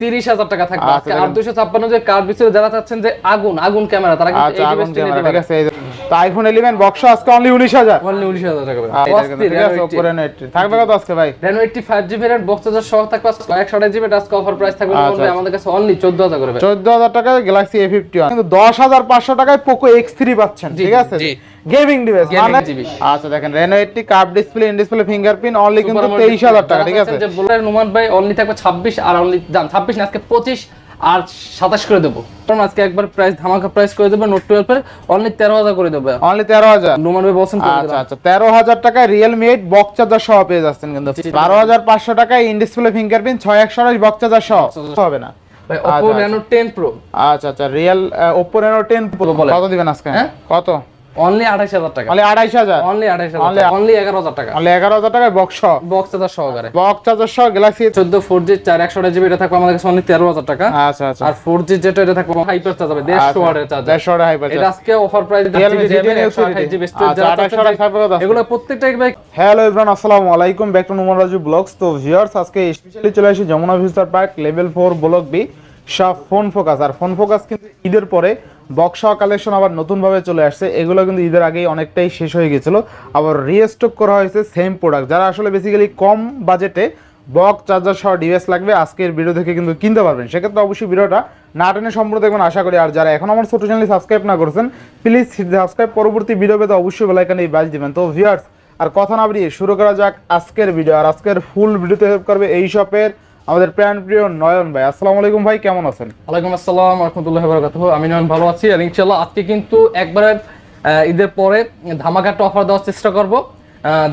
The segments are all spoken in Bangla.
তিরিশ হাজার টাকা থাকবে আচ্ছা, আর দুশো ছাপ্পান্ন যে কার পিছনে যারা চাচ্ছেন যে আগুন আগুন ক্যামেরা তারা কিন্তু তো আইফোন 11 বক্স আজকে অনলি 19000 অনলি উনিশ হাজার টাকা পাবে। অস্থির, ঠিক আছে Reno 80 Oppo Reno 80 থাকবে কত আজকে ভাই Reno 80 5G variant box charger সহ থাকবে জিবি আজকে অফার প্রাইস থাকবে আচ্ছা, আচ্ছা। আমাদের কাছে অনলি চোদ্দ হাজার করে পাবে। 14000 টাকায় গ্যালাক্সি A51 কিন্তু 10500 টাকায় পোকো X3 পাচ্ছেন ঠিক আছে জি। গেমিং ডিভাইস মানে আচ্ছা দেখেন Reno 80 curve display in display fingerprint only কিন্তু Super AMOLED 23000 টাকা ঠিক আছে যে নুমান ভাই অনলি থাকবে ছাব্বিশ আর অনলি জান ছাব্বিশ না আজকে পঁচিশ আর সাতাশ করে দেবো। আজকে একবার প্রাইস ধামাকা প্রাইস করে দেবে নোট টুয়েলভ এর অনলি তেরো হাজার করে দেবে। অনলি 13000 নুমান ভাই বলছেন আচ্ছা আচ্ছা তেরো হাজার টাকায় রিয়েলমি এইট বক্স চার্জার সহ পেয়ে যাচ্ছেন কিন্তু। বারো হাজার পাঁচশো টাকায় ইন ডিসপ্লে ফিঙ্গারপ্রিন্ট ছয় একশো আঠাশ বক্স চার্জার সহ। হবে না। ভাই আচ্ছা, Oppo আচ্ছা। Reno 10 Pro আচ্ছা আচ্ছা রিয়েল ওপো রেনো টেন বলেন। কত দিবেন আজকে? হ্যাঁ? কত? অনলি আঠাশ হাজার টাকা। অনলি অনলি আঠাশ Only- হাজার অনলি এগারো হাজার টাকা। অনলি টাকায় বক্স বক্স চার্জার সহকারে। বক্স চার্জার সহ গ্যালাক্সি চোদ্দ ফোর জি চার একশো জিবি এটা থাকবে আমাদের কাছে অনলি তেরো হাজার টাকা। আচ্ছা আচ্ছা। আর ফোর যেটা এটা থাকবে হাইপার চার্জার দেড়শো ওয়াটের চার্জার দেড়শো টাকা হাইপার এটা আজকে offer price Realme GT Neo 30 আচ্ছা, 28 থাকবে কত? এগুলো প্রত্যেকটা ভাই হ্যালো এভরিওয়ান আসসালামু আলাইকুম। Back to Numan Raju vlogs তো ভিউয়ার্স আজকে স্পেশালি চলে Jamuna park level block B সব ফোন ফোকাস আর ফোন ফোকাস কিন্তু ঈদের পরে বক্সা কালেকশন আবার নতুনভাবে চলে আসছে। এগুলো কিন্তু ঈদের আগেই অনেকটাই শেষ হয়ে গেছিল। আবার রিস্টক করা হয়েছে সেম প্রোডাক্ট যারা আসলে বেসিক্যালি কম বাজেটে বক্স চার্জার সহ ডিভাইস লাগবে, আজকের ভিডিও থেকে কিন্তু কিনতে পারবেন। সেক্ষেত্রে অবশ্যই ভিডিওটা না টেনে সম্পূর্ণ দেখবেন। আশা করি আর যারা এখন আমার ছোট চ্যানেল সাবস্ক্রাইব না করেছেন প্লিজ সাবস্ক্রাইব পরবর্তী ভিডিও পেতে অবশ্যই বেলাইকানে এই বাজ দিবেন। তো ভিউয়ার্স আর কথা না বেরিয়ে শুরু করা যাক আজকের ভিডিও আর আজকের ফুল ভিডিওতে হেল্প করবে এই শপের আমাদের প্রাণ প্রিয় নয়ন ভাই, আসসালামু আলাইকুম ভাই, কেমন আছেন? ওয়ালাইকুম আসসালাম, রহমতুল্লাহ বারাকাতুহ। আমি নয়ন ভালো আছি, আর ইনশাআল্লাহ আজকে কিন্তু একবারে ঈদের পরে ধামাকা অফার দেওয়ার চেষ্টা করব।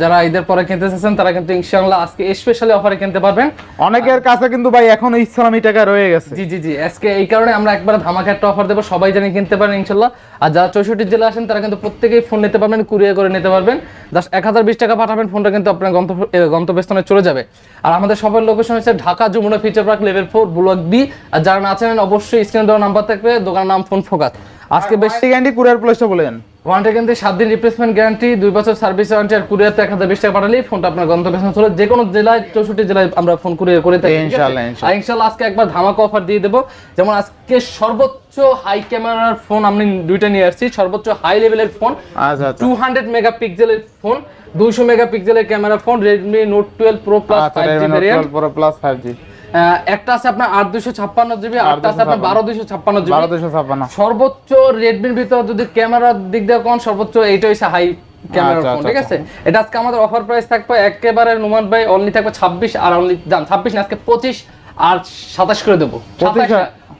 যারা ঈদের পরে কিনতে চাচ্ছেন তারা কিন্তু ইনশাআল্লাহ আজকে স্পেশালি অফারে কিনতে পারবেন। অনেকের কাছে কিন্তু ভাই এখনও ইসলামী টাকা রয়ে গেছে। জি জি জি আজকে এই কারণে আমরা একবার ধামাকা একটা অফার দেবো সবাই জানি কিনতে পারেন ইনশাল্লাহ আর যারা চৌষট্টি জেলা আসেন তারা কিন্তু প্রত্যেকেই ফোন নিতে পারবেন কুরিয়ার করে নিতে পারবেন। জাস্ট এক হাজার বিশ টাকা পাঠাবেন ফোনটা কিন্তু আপনার গন্তব্য গন্তব্যস্থানে চলে যাবে। আর আমাদের সবার লোকেশন হচ্ছে Dhaka Jamuna future park level four block B আর যারা না চেনেন অবশ্যই স্ক্রিনে দেওয়া নাম্বার থাকবে দোকানের নাম ফোন ফোকাস। আজকে বেশ গ্যারান্টি কুরিয়ার প্লেসটা বলেন ওয়ারেন্টি কিন্তু সাত দিন রিপ্লেসমেন্ট গ্যারান্টি দুই বছর সার্ভিস ওয়ারেন্টি আর কুরিয়ার এক হাজার বিশ টাকা পাঠালে ফোনটা আপনার গন্তব্যস্থানে চলে। যে কোনো জেলায় চৌষট্টি জেলায় আমরা ফোন কুরিয়ার করে থাকি। আর ইনশাল্লাহ আজকে একবার ধামাকা অফার দিয়ে দেবো। যেমন আজকে সর্বোচ্চ হাই ক্যামেরার ফোন আমি দুইটা নিয়ে আসছি। সর্বোচ্চ হাই লেভেলের ফোন টু হান্ড্রেড মেগাপিক্সেলের ফোন দুইশো মেগাপিক্সেলের camera phone Redmi Note twelve pro plus five G Redmi Note variant 12 Pro Plus 5G একটা আছে আপনার আট দুশো ছাপ্পান্ন জিবি আটটা আছে আপনার বারো দুশো ছাপ্পান্ন জিবি। 12256 সর্বোচ্চ রেডমির ভিতর যদি ক্যামেরার দিক দিয়ে কোন সর্বোচ্চ এইটা হচ্ছে হাই ক্যামেরা ফোন আচ্ছা, ঠিক আছে? এটা আজকে আমাদের অফার প্রাইস থাকবে একেবারে নুমান ভাই অনলি থাকবে ছাব্বিশ আর অনলি ছাব্বিশ না আজকে পঁচিশ আর সাতাশ করে দেবো।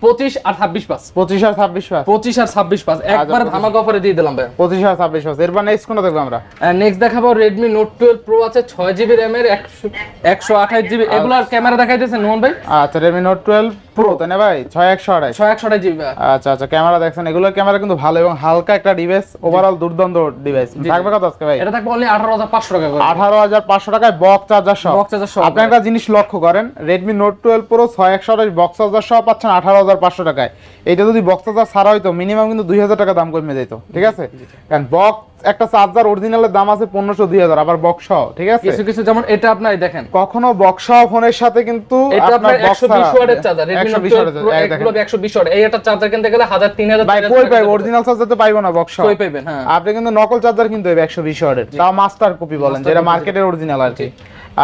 25 আর- পঁচিশ আর ছাব্বিশ পাস। 25 আর 26 পাস। পঁচিশ আর ছাব্বিশ পাস। একবারে 25 ধামাকা অফারে দিয়ে দিলাম ভাই। 25 আর 26 পাস। এরপর নেক্সট কোনটা দেখব আমরা? নেক্সট দেখাবো রেডমি নোট টুয়েলভ প্রো আছে ছয় জিবি র্যামের একশো একশো আঠাশ এগুলার ক্যামেরা দেখাই দিয়েছে ভাই? আচ্ছা Redmi Note 12 Pro তাই না ভাই? 6128 ছয় একশো আঠাশ জিবি আচ্ছা আচ্ছা ক্যামেরা দেখছেন। এগুলোর ক্যামেরা কিন্তু ভালো এবং হালকা একটা ডিভাইস ওভারঅল দুর্দান্ত ডিভাইস থাকবে কত আজকে ভাই? এটা থাকবে অনলি আঠারো হাজার পাঁচশো টাকা করে। আঠারো হাজার পাঁচশো টাকায় বক্স চার্জার সহ। Box charger সহ। আপনি একটা জিনিস লক্ষ্য করেন রেডমি নোট টুয়েলভ প্রো ছয় একশো আঠাশ বক্স চার্জার সহ পাচ্ছেন আঠারো হাজার পাঁচশো টাকায়। এটা যদি বক্স চার্জার ছাড়া হইতো মিনিমাম কিন্তু দুই হাজার টাকা দাম কমে যেত ঠিক আছে? কারণ বক্স একটা চার্জার অরিজিনালের দাম আছে পনেরোশো দুই হাজার আবার বক্স সহ ঠিক আছে? কিছু কিছু যেমন এটা আপনার দেখেন। কখনো বক্স সহ ফোনের সাথে কিন্তু এটা আপনার box 120 ওয়াটের চার্জার Redmi 120 Note 12 ওয়াটের Pro এই দেখেন। এগুলো 120 ওয়াট এই একটা চার্জার কিনতে গেলে 1000 3000 ভাই কই পাই অরিজিনাল চার্জার তো পাইবো না বক্স কই পাইবেন হ্যাঁ। আপনি কিন্তু নকল চার্জার কিনতে হবে একশো বিশ ওয়াটের। তাও মাস্টার কপি বলেন যেটা মার্কেটের অরিজিনাল আর কি।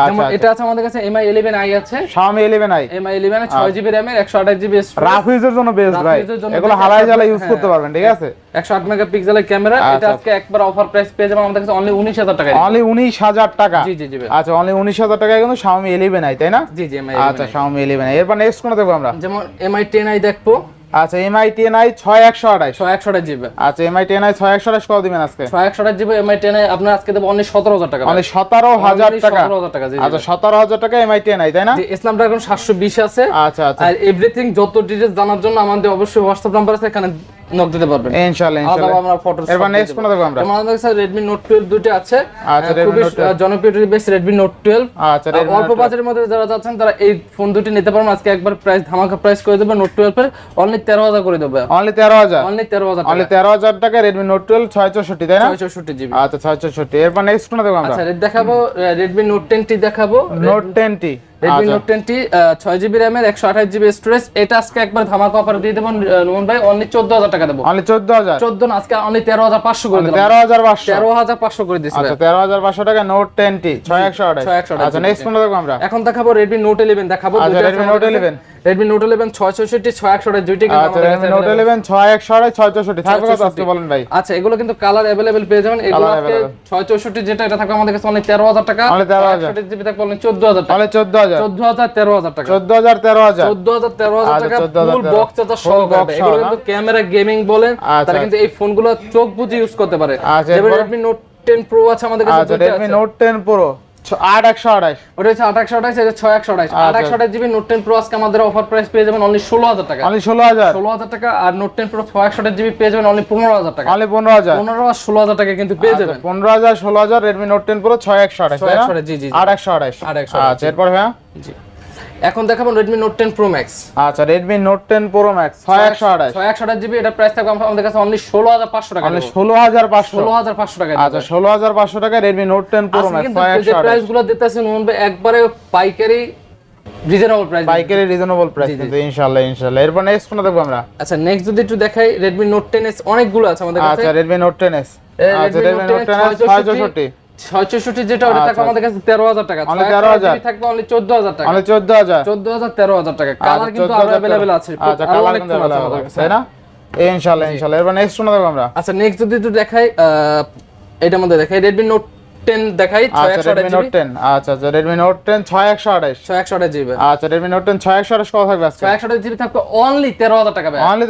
যেমন আচ্ছা। এটা আছে আমাদের কাছে MI 11i আছে। Xiaomi 11i MI 11 এ 6 জিবি RAM এর 128 জিবি রাফ ইউজের জন্য বেস্ট ভাই। এগুলো best, জ্বালা ইউজ। করতে পারবেন ঠিক আছে? 108 মেগাপিক্সেলের ক্যামেরা এটা আচ্ছা। আজকে একবার অফার প্রাইস পেয়ে যাবেন আমাদের কাছে অনলি 19000 টাকায়। অনলি উনিশ হাজার টাকা। জি জি জি আচ্ছা অনলি উনিশ হাজার টাকায় কিন্তু Xiaomi 11i তাই না? জি জি MI আচ্ছা Xiaomi 11i এরপর নেক্সট কোন দেখব আমরা? যেমন MI 10i দেখব। আচ্ছা MI 10i 6128 128 জিবি। আচ্ছা MI 10i 6128 কত দিবেন আজকে? 128 জিবি এমআই টেনআই আপনার আজকে দেবো অনলি 17000 টাকা। মানে সতেরো হাজার টাকা। 17,000 টাকা, জি, জি, আচ্ছা সতেরো হাজার টাকা এমআই টেনআই তাই না? ইসলাম ড্রাগন 720 আছে। আচ্ছা আচ্ছা। আর এভরিথিং যত ডিটেলস জানার জন্য আমাদের অবশ্যই হোয়াটসঅ্যাপ নাম্বার আছে এখানে নক দিতে পারবেন। ইনশাআল্লাহ আলাদা ইনশাআল্লাহ। আমরা ফটো এরপর নেক্সট কোন দেখব আমরা আমাদের কাছে Redmi Note 12 দুটো আছে। আচ্ছা, Redmi Note জনপ্রিয় ডিভাইস Redmi Note 12 আচ্ছা অল্প বাজেটের মধ্যে যারা চাচ্ছেন তারা এই ফোন দুটি নিতে পারবেন। আজকে একবার প্রাইস ধামাকা প্রাইস করে দেবে Note 12 এর। অনলি 13000 করে দেবে। অনলি তেরো হাজার? অনলি 13000 অনলি টাকা। তেরো হাজার টাকা রেডমি নোট টুয়েলভ ছয় চৌষট্টি তাই না? 64 জিবি। আচ্ছা ছয় চৌষট্টি। এরপর নেক্সট কোন দেখব আমরা আচ্ছা দেখাবো Redmi Note 10 টি দেখাবো। নোট টেন টি। রেডমি আচ্ছা। নোট ছয় জিবি র্যামের একশো আঠাশ জিবি স্টোরেজ এটা আজকে একবার ধামাকা অফার দিয়ে দেবো নুমন ভাই। অনলি চোদ্দ হাজার টাকা দেব। অনলি চোদ্দ হাজার চোদ্দ না আজকে অনলি তেরো হাজার পাঁচশো করে দেব তেরো হাজার পাঁচশো। তেরো হাজার পাঁচশো করে দিচ্ছি আচ্ছা তেরো হাজার পাঁচশো টাকা নোট টেন টি ছয় একশো আঠাশ 6128 আচ্ছা নেক্সট কোনটা দেখব আমরা। এখন দেখাবো রেডমি নোট ইলেভেন দেখাবো Redmi Note 11 ইলেভেন ছয় চৌষট্টি ছয় একশো দুইটা কিন্তু আচ্ছা একশো ছয় চৌষট্টি থাকবে কত আজকে বলেন ভাই। আচ্ছা এগুলো কিন্তু কালার পেয়ে যাবেন। এগুলো আজকে যেটা এটা থাকবে আমাদের কাছে অনেক তেরো হাজার টাকা। Only 13,000 জিবি থাকবে অনেক চোদ্দ হাজার টাকা। টাকা। চোদ্দ হাজার তেরো হাজার। চোদ্দ হাজার তেরো হাজার আচ্ছা, টাকা। 14,000 ফুল বক্স সহ Full এগুলো কিন্তু ক্যামেরা গেমিং বলেন আচ্ছা, তারা কিন্তু এই ফোনগুলো চোখ বুঝে ইউজ করতে পারে। আচ্ছা, যেমন নোট টেন প্রো আছে আমাদের কাছে আচ্ছা আছে। নোট টেন প্রো আট একশো আঠাশ। ওটা হচ্ছে আঠাশ এটা ছয় একশো আঠাশ। আচ্ছা। আঠাশশো আঠাশ জিবি নোট টেন প্রো আজকে আমাদের অফার প্রাইস পেয়ে যাবেন অনলি ষোলো হাজার টাকা। অনলি ষোলো হাজার। ষোলো হাজার টাকা আর নোট টেন প্রো ছয় একশো আঠাশ জিবি পেয়ে যাবেন অনলি পনেরো হাজার টাকা। অনলি পনেরো হাজার। পনেরো আর ষোলো হাজার টাকা কিন্তু পেয়ে যাবেন। পনেরো হাজার ষোলো হাজার রেডমি নোট টেন প্রো ছয় একশো আঠাশ তাই না? 628 জি, জি। আট একশো আঠাশ। 828 আচ্ছা এরপর হ্যাঁ জি। এখন দেখাবো Redmi Note 10 Pro Max আচ্ছা Redmi Note 10 Pro Max 6128 6128 GB এটা প্রাইস থাকবে আমাদের কাছে only 16500 টাকা মানে 16500 16500 টাকা আচ্ছা 16500 টাকা Redmi Note 10 Pro আচ্ছা, Max 6128 যে প্রাইসগুলো দিতেছেন মন ভাই একবারে পাইকারি রিজনেবল প্রাইস পাইকারি রিজনেবল প্রাইস তো ইনশাআল্লাহ ইনশাআল্লাহ। এরপর নেক্সট কোনটা দেখব আমরা? আচ্ছা নেক্সট যদি একটু দেখাই Redmi Note 10s অনেকগুলো আছে আমাদের কাছে। আচ্ছা Redmi Note 10s আচ্ছা Redmi Note 10s 6600 ছয়ষট্টি যেটা ওটা থাকবে আমাদের কাছে তেরো হাজার টাকা। তেরো হাজার থাকবে অনলি চোদ্দ হাজার টাকা। অনলি চোদ্দ হাজার? চোদ্দ হাজার তেরো হাজার টাকা। আচ্ছা, কালার কিন্তু অ্যাভেলেবেল আছে। আচ্ছা কালার কিন্তু অ্যাভেলেবেল আছে তাই না? ইনশাআল্লাহ ইনশাআল্লাহ। এবার নেক্সট শোনা দেবো আমরা। আচ্ছা নেক্সট যদি একটু দেখাই এটা আমাদের দেখাই। রেডমি নোট দেখাই আচ্ছা আচ্ছা আচ্ছা জিবি আচ্ছা কত থাকবে আজকে? জিবি থাকবে অনলি টাকা ভাই অনলি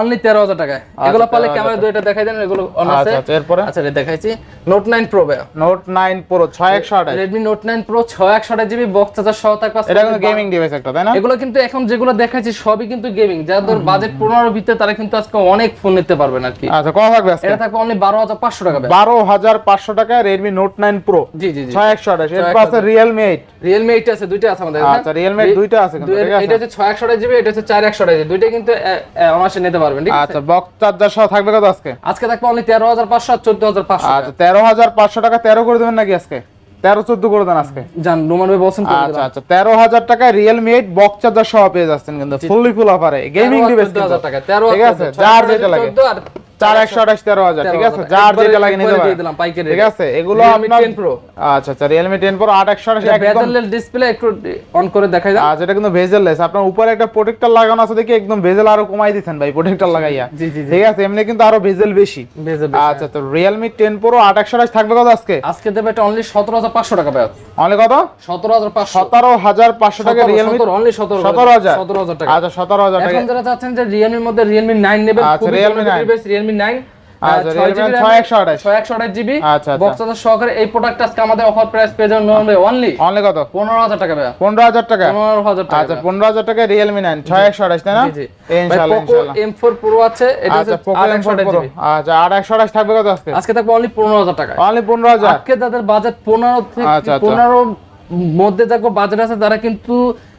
অনলি এগুলো পালে ক্যামেরা দুইটা দেখাই দেন এগুলো অন আছে। আচ্ছা আচ্ছা এরপরে? আচ্ছা দেখাইছি। ভাই জিবি বক্স চার্জার সহ থাকবে এটা কিন্তু গেমিং ডিভাইস একটা তাই না? এগুলো কিন্তু এখন যেগুলো দেখাচ্ছি সবই কিন্তু গেমিং যাদের বাজেট পনেরোর ভিতরে তারা কিন্তু আজকে অনেক ফোন নিতে পারবেন আর কি। আচ্ছা কত থাকবে আজকে? এটা থাকবে অনলি বারো হাজার পাঁচশো টাকা ভাই বারো হাজার পাঁচশো টাকা রেডমি নোট নাইন প্রো জি জি জি। ছয় একশো আঠাশ এরপর আছে রিয়েলমি এইট রিয়েলমি এইট আছে দুইটা আছে আমাদের আচ্ছা দুইটা আছে কিন্তু এটা হচ্ছে জিবি এটা দুইটা কিন্তু অনার্সে নিতে পারবেন ঠিক আছে? আচ্ছা বক্স চার্জার সহ থাকবে কত আজকে? আজকে থাকবে অনলি তেরো হাজার পাঁচশো আর চোদ্দ হাজার পাঁচশো আচ্ছা তেরো হাজার পাঁচশো টাকা তেরো করে দেবেন নাকি আজকে? তেরো চোদ্দ করে দেন আজকে। জান রোমান ভাই বলছেন আচ্ছা আচ্ছা তেরো হাজার টাকা রিয়েলমি এইট বক্স চার্জার সহ পেয়ে যাচ্ছেন কিন্তু ফুললি ফুল অফারে গেমিং 13 ডিভাইস 14,000 টাকা, 13 ঠিক আছে যার যেটা লাগে। 14 আর চার একশো আঠাশ তেরো হাজার ঠিক আছে? যার যেটা লাগে নিতে পারেন দিয়ে দিলাম পাইকারি ঠিক আছে? এগুলো আপনার 10 আচ্ছা আচ্ছা রিয়েলমি টেন প্রো আট একশো আঠাশ একদম। ডিসপ্লে একটু অন করে দেখাই দাও। আচ্ছা এটা কিন্তু ভেজেললেস আপনার উপরে একটা প্রোটেক্টর লাগানো আছে দেখি একদম ভেজেল আরও কমাই দিচ্ছেন ভাই প্রোটেক্টর লাগাইয়া। জি, জি, জি। ঠিক আছে? এমনি কিন্তু আরও ভেজেল বেশি। আচ্ছা তো রিয়েলমি টেন প্রো আট একশো আঠাশ থাকবে কত আজকে? আজকে দেবে এটা অনলি সতেরো হাজার পাঁচশো টাকা পাবে অনেক কত? সতেরো হাজার পাঁচশো। সতেরো হাজার পাঁচশো টাকা রিয়েলমি অনলি সতেরো সতেরো হাজার। সতেরো হাজার টাকা। আচ্ছা সতেরো হাজার টাকা। এখন যারা চাচ্ছেন যে রিয়েলমির মধ্যে রিয়েলমি নাইন নেবেন আচ্ছা, Realme 9 রিয়েলমি নাইন Realme 9 ছয় একশো আঠাশ। ছয় একশো আঠাশ জিবি আচ্ছা, আচ্ছা। বক্স সহকারে এই প্রোডাক্ট আজকে আমাদের অফার প্রাইস পেয়ে যাবেন অনলি অনলি কত? পনেরো হাজার টাকা পনেরো হাজার টাকা? পনেরো হাজার টাকা আচ্ছা পনেরো হাজার টাকা রিয়েলমি নাইন ছয় একশো আঠাশ তাই না? জি জি। ইনশাল্লাহ পোকো এম ফোর প্রো আছে আচ্ছা পোকো এম একশো আঠাশ প্রো আচ্ছা আট একশো আঠাশ থাকবে কত আজকে? আজকে থাকবে অনলি পনেরো হাজার টাকা অনলি পনেরো হাজার? আজকে তাদের বাজেট পনেরো থেকে। পনেরো মধ্যে থাকবে বাজেট আছে তারা কিন্তু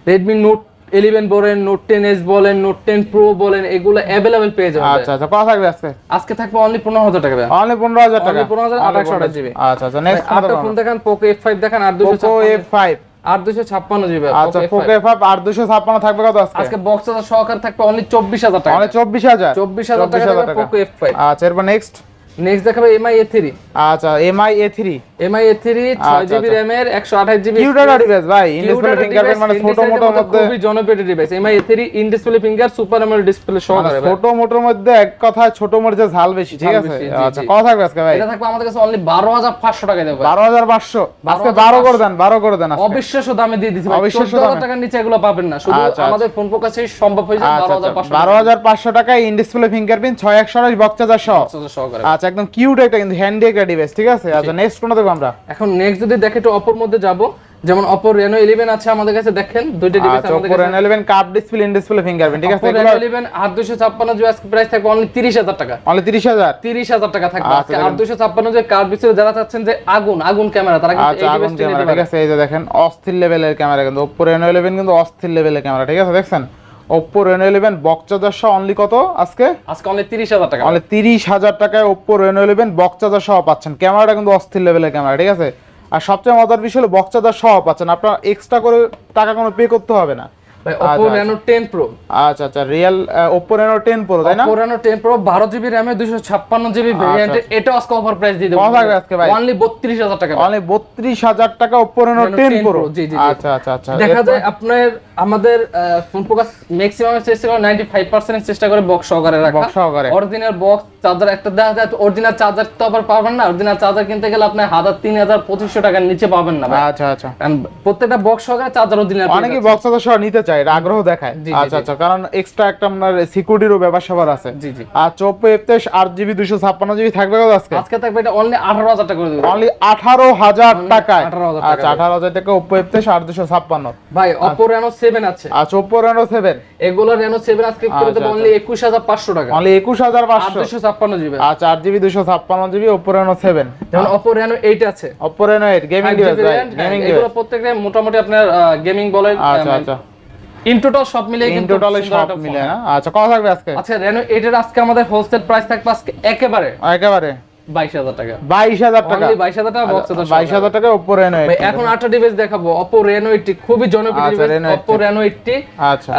রেডমি নোট ইলেভেন বলেন নোট টেন এস বলেন নোট টেন প্রো বলেন এগুলো অ্যাভেলেবেল পেয়ে যাবে আচ্ছা আচ্ছা কত থাকবে আজকে? আজকে থাকবে অনলি পনেরো হাজার টাকা। অনলি পনেরো হাজার টাকা? Only 15,000, Only 828 GB আচ্ছা আচ্ছা নেক্সট আটটা ফোন দেখান পোকো এফ ফাইভ দেখান আর দুশো পোকো এফ ফাইভ আর দুশো ছাপ্পান্ন জিবি আচ্ছা পোকো এফ আর দুশো ছাপ্পান্ন থাকবে কত আজকে? আজকে বক্স হাজার থাকবে অনলি চব্বিশ হাজার টাকা। অনলি চব্বিশ হাজার? চব্বিশ হাজার টাকা পোকো এফ ফাইভ আচ্ছা এরপর নেক্সট নেক্সট দেখাবে এমআই এ থ্রি আচ্ছা Mi A three Mi A three ছয় জিবি আচ্ছা। র্যামের একশো আঠাশ জিবি ডিভাইস ভাই ইনডিসপ্লে ফিঙ্গারপ্রিন্ট মানে ছোট মোটো মধ্যে খুবই জনপ্রিয় device MI A three in display finger super AMOLED display ভাই। ছোট মোটোর মধ্যে এক কথায় ছোট মরিচের ঝাল বেশি ঠিক আছে? আচ্ছা। কত থাকবে আজকে ভাই। এটা থাকবে আমাদের কাছে অনলি বারো হাজার পাঁচশো টাকা দেবে বারো হাজার পাঁচশো। আজকে 12,500 বারো করে দেন বারো করে দেন আজকে। অবিশ্বাস্য দামে দিয়ে দিচ্ছি হাজার দামে। টাকার নিচে এগুলো পাবেন না। শুধু আচ্ছা, আমাদের ফোন প্রকাশেই সম্ভব হয়েছে আচ্ছা বারো হাজার পাঁচশো বারো হাজার পাঁচশো টাকা ইন ডিসপ্লে ফিঙ্গারপ্রিন্ট ছয় একশো আঠাশ বক্স চার্জার সহ। সহকারে। আচ্ছা একদম কিউট একটা কিন্তু হ্যান্ডি একটা ডিভাইস ঠিক আছে? আচ্ছা নেক্সট কোনটা দেখব আমরা? এখন নেক্সট যদি দেখে একটু অপর মধ্যে যাব যেমন অপো রেনো ইলেভেন আছে আমাদের কাছে দেখেন দুইটা ডিভাইস আচ্ছা আমাদের কাছে। Reno eleven cup display in display fingerprint ঠিক আছে? রেনো ইলেভেন আট দুশো ছাপ্পান্ন জিবি আজকে প্রাইস থাকবে অনলি তিরিশ হাজার টাকা। অনলি তিরিশ হাজার? তিরিশ হাজার টাকা থাকবে আচ্ছা, আজকে। দেখেন। আট দুশো ছাপ্পান্ন যে কার্ড বিসির যারা চাচ্ছেন যে আগুন আগুন ক্যামেরা তারা কিন্তু আচ্ছা এই আগুন ডিভাইসটা নিতে ঠিক আছে? এই যে দেখেন অস্থির লেভেলের ক্যামেরা কিন্তু ওপো রেনো ইলেভেন কিন্তু অস্থির লেভেলের ক্যামেরা ঠিক আছে? দেখছেন? Oppo Reno eleven box charger সহ অনলি কত আজকে? আজকে অনলি তিরিশ হাজার টাকা। অনলি তিরিশ হাজার টাকায় Oppo Reno 11 বক্স চার্জার সহ পাচ্ছেন। ক্যামেরাটা কিন্তু অস্থির লেভেলের ক্যামেরা ঠিক আছে? আর সবচেয়ে মজার বিষয় হলো বক্স চার্জার সহ পাচ্ছেন। আপনার এক্সট্রা করে টাকা কোনো পে করতে হবে না। ভাই আচ্ছা, Oppo আচ্ছা। Reno 10 Pro আচ্ছা আচ্ছা real Oppo Reno ten Pro তাই না? Oppo Reno 10 Pro 12 GB RAM এ 256 জিবি ভেরিয়েন্ট আচ্ছা। এটা আজকে অফার প্রাইস দিয়ে দেবো। কত থাকবে আজকে ভাই? অনলি 32000 টাকা। অনলি বত্রিশ হাজার টাকা ওপো Reno 10 Pro, জি, জি, জি। আচ্ছা আচ্ছা আচ্ছা। দেখা যায় আপনার আমাদের ফোন ফোকাস ম্যাক্সিমাম চেষ্টা করে 95% চেষ্টা করে বক্স সহকারে রাখা। Box সহকারে। অরিজিনাল বক্স চার্জার একটা দেখা যায় অরিজিনাল চার্জার তো আবার পাবেন না। অরিজিনাল চার্জার কিনতে গেলে আপনি হাজার তিন হাজার পঁচিশশো টাকার নিচে পাবেন না আচ্ছা আচ্ছা। প্রত্যেকটা বক্স সহকারে চার্জার অরিজিনাল অনেকে বক্স চার্জার সহ নিতে চায় এটা আগ্রহ দেখায়। আচ্ছা আচ্ছা কারণ এক্সট্রা একটা আপনার সিকিউরিটিরও ব্যাপার স্যাপার আছে। জি জি। আর চোপো এফতেশ আট জিবি দুশো ছাপ্পান্ন জিবি থাকবে কত আজকে? আজকে থাকবে এটা অনলি আঠারো হাজার টাকা করে দেবো। অনলি আঠারো হাজার টাকায়। আচ্ছা আঠারো হাজার টাকা। ওপো এফতেশ আট দুশো ছাপ্পান্ন। ভাই অপো রেনো সেভেন আছে। আচ্ছা ওপো রেনো সেভেন এগুলো রেনো সেভেন আজকে করে দেবো। অনলি একুশ হাজার পাঁচশো টাকা। অনলি একুশ হাজার পাঁচশো। দুশো ছাপ্পান্ন জিবি। আচ্ছা আট জিবি দুশো ছাপ্পান্ন জিবি ওপো রেনো সেভেন যেমন অপো রেনো এইট আছে। Oppo Reno eight gaming device gaming device প্রত্যেকটা মোটামুটি আপনার গেমিং বলেন আচ্ছা আচ্ছা। ইন টোটাল সব মিলিয়ে ইন কিন্তু সব মিলে না আচ্ছা কত থাকবে আজকে? আচ্ছা রেনো আজকে আমাদের হোলসেল প্রাইস থাকবে আজকে একেবারে একেবারে। হাজার টাকা। হাজার টাকা। হাজার টাকা বক্স ভাই এখন আটটা ডিভাইস দেখাবো। খুবই জনপ্রিয় আচ্ছা, device Reno 80 Oppo Reno eighty আচ্ছা।